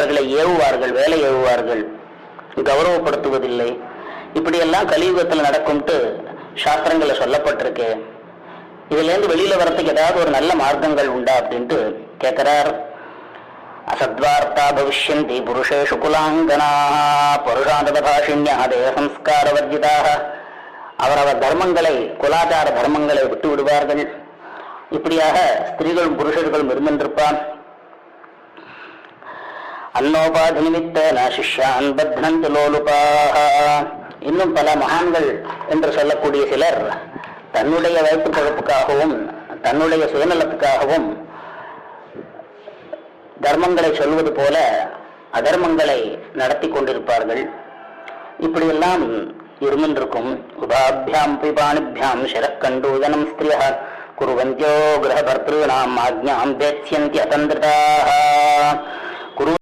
அவர்களை ஏவுவார்கள் வேலை ஏவுவார்கள். கௌரவப்படுத்துவதில்லை. இப்படியெல்லாம் கலியுகத்தில் நடக்கும்ட்டு சாஸ்திரங்களை சொல்லப்பட்டிருக்கு. இதுல இருந்து வெளியில வரத்துக்கு ஏதாவது ஒரு நல்ல மார்க்கங்கள் உண்டா அப்படின்ட்டு கேட்கிறார் அசத்வார்த்தா பவிஷ்யந்தி புருஷேஷு குலாங்கனா புருஷாந்தத பாஷிண்யா தேவ சம்ஸ்காரவர்ஜிதாக அவரவர் தர்மங்களை குலாச்சார தர்மங்களை விட்டு விடுவார்கள் இப்படியாக ஸ்திரீகளும் புருஷர்களும் இருந்திருப்பான். அன்னோபாதி நிமித்தன சிஷ்யான் பத்னந்து லோலுபாக இன்னும் பல மகான்கள் என்று சொல்லக்கூடிய சிலர் தன்னுடைய வயிற்று பழப்புக்காகவும் தன்னுடைய சுயநலத்துக்காகவும் தர்மங்களை சொல்வது போல அதர்மங்களை நடத்தி கொண்டிருப்பார்கள். இப்படியெல்லாம் இருந்திருக்கும். உபாபியாம் பிபாணிபியாம் சிரக்கண்டூதனம் ஸ்திரியா குருவந்தியோ கிரகபர்த்திருநாம் ஆக்ஞாம் பேத்யந்தி அதந்திரதாக